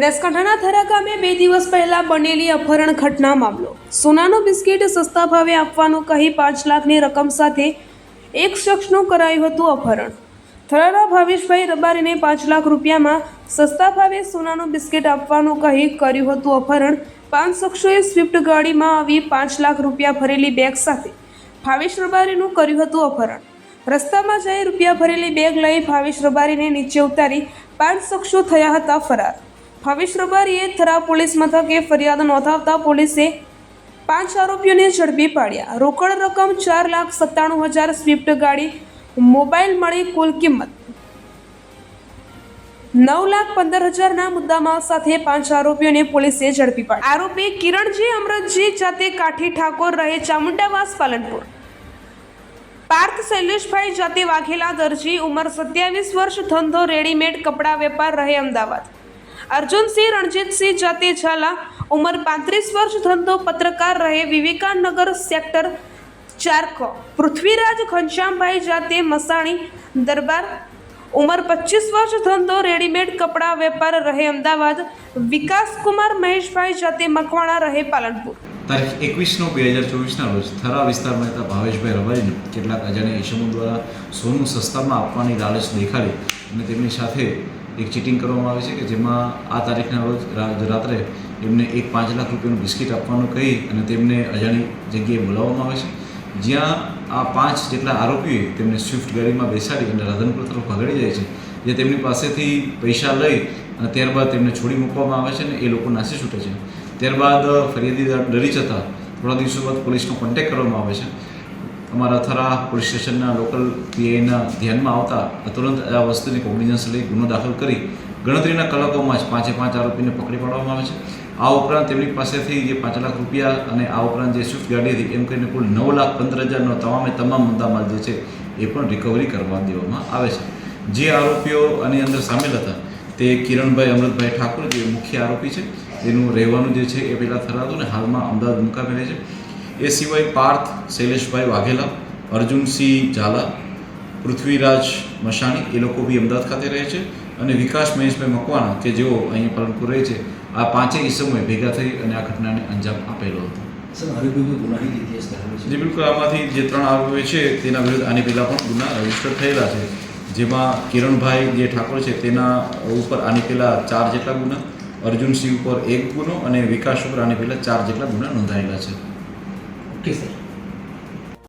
બનાસકાંઠાના થરા ગામે બે દિવસ પહેલા બનેલી અપહરણ ઘટના મામલો. સોનાનું બિસ્કિટ સસ્તા ભાવે આપવાનું કહી પાંચ લાખની રકમ સાથે એક શખ્સનું કરાયું હતું અપહરણ. થરાના ભાવેશભાઈ રબારીને પાંચ લાખ રૂપિયામાં સસ્તા ભાવે સોનાનું બિસ્કિટ આપવાનું કહી કર્યું હતું અપહરણ. પાંચ શખ્સોએ સ્વિફ્ટ ગાડીમાં આવી પાંચ લાખ રૂપિયા ભરેલી બેગ સાથે ભાવેશ રબારીનું કર્યું હતું અપહરણ. રસ્તામાં જઈ રૂપિયા ભરેલી બેગ લઈ ભાવેશ રબારીને નીચે ઉતારી પાંચ શખ્સો થયા હતા ફરાર. ભાવેશ રબારીએ થરા પોલીસ મથકે ફરિયાદ નોંધાવતા પોલીસે પાંચ આરોપીઓને ઝડપી પાડ્યા. રોકડ રકમ ચાર લાખ સત્તાણું હજાર સ્વિફ્ટ ગાડી, મોબાઈલ મળી કુલ કિંમત નવ લાખ પંદર હજારના મુદ્દામાલ સાથે પાંચ આરોપીઓને પોલીસે ઝડપી પાડ્યા. આરોપી કિરણજી અમરતજી જાતે કાઠી ઠાકોર રહે ચામુંડાવાસ, પાલનપુર. પાર્થ શૈલેષભાઈ જાતે વાઘેલા દરજી, ઉંમર સત્યાવીસ વર્ષ, ધંધો, રેડીમેડ કપડાં વેપાર રહે અમદાવાદ. અર્જુનસિંહ રણજીતસિંહ જાતે ઝાલા. ઉંમર પાંત્રીસ વર્ષ ધંધો પત્રકાર રહે વિવેકાનગર સેક્ટર ચારકો. પૃથ્વીરાજ ઘનશ્યામભાઈ જાતે મસાણી દરબાર. ઉંમર પચીસ વર્ષ ધંધો રેડીમેડ કપડાં વેપાર રહે અમદાવાદ. વિકાસકુમાર મહેશભાઈ જાતે મકવાણા રહે પાલનપુર. તારીખ એકવીસ બે હજાર ચોવીસના રોજ થરા વિસ્તારમાં રહેતા ભાવેશભાઈ રબારીને કેટલાક અજાણ્યા ઈસમો દ્વારા સોનું સસ્તામાં આપવાની લાલચ દેખાડી અને તેમની સાથે એક ચીટિંગ કરવામાં આવે છે કે જેમાં આ તારીખના રોજ રાત્રે એમને એક પાંચ લાખ રૂપિયાનું બિસ્કિટ આપવાનું કહી અને તેમને અજાણી જગ્યાએ બોલાવવામાં આવે છે. જ્યાં આ પાંચ જેટલા આરોપીઓએ તેમને સ્વિફ્ટ ગાડીમાં બેસાડી અને રાધનપુર તરફ ભગાડી જાય છે, જે તેમની પાસેથી પૈસા લઈ અને ત્યારબાદ તેમને છોડી મૂકવામાં આવે છે અને એ લોકો નાસી છૂટે છે. ત્યારબાદ ફરિયાદી ડરી જતાં થોડા દિવસો બાદ પોલીસનો કોન્ટેક્ટ કરવામાં આવે છે. અમારા થરા પોલીસ સ્ટેશનના લોકલ પીઆઈના ધ્યાનમાં આવતા તુરંત આ વસ્તુની કોગ્નિઝન્સ લઈ ગુનો દાખલ કરી ગણતરીના કલાકોમાં જ પાંચે પાંચ આરોપીને પકડી પાડવામાં આવે છે. આ ઉપરાંત તેમની પાસેથી જે પાંચ લાખ રૂપિયા અને આ ઉપરાંત જે સ્વિફ્ટ ગાડી હતી એમ કરીને કુલ નવ લાખ પંદર હજારનો તમામે તમામ મુદ્દામાલ જે છે એ પણ રિકવરી કરવા દેવામાં આવે છે. જે આરોપીઓ આની અંદર સામેલ હતા તે કિરણભાઈ અમૃતભાઈ ઠાકોર જે મુખ્ય આરોપી છે. તેનું રહેવાનું જે છે એ પહેલાં થરાતું ને હાલમાં અમદાવાદ મુકામે રહે છે. એ સિવાય પાર્થ શૈલેષભાઈ વાઘેલા અર્જુનસિંહ ઝાલા પૃથ્વીરાજ મશાણી એ લોકો બી અમદાવાદ ખાતે રહે છે. અને વિકાસ મહેશભાઈ મકવાણા કે જેઓ અહીંયા પાલનપુર રહે છે આ પાંચેય ઈસમોએ ભેગા થઈ અને આ ઘટનાને અંજામ આપેલો હતો. જે બિલકુલ. આમાંથી જે ત્રણ આરોપીઓ છે તેના વિરુદ્ધ આની પહેલાં પણ ગુના રજિસ્ટર થયેલા છે. જેમાં કિરણભાઈ જે ઠાકોર છે તેના ઉપર આની પહેલાં ચાર જેટલા ગુના અર્જુનસિંહ ઉપર એક ગુનો અને વિકાસ ઉપર આની પહેલાં ચાર જેટલા ગુના નોંધાયેલા છે. que esté.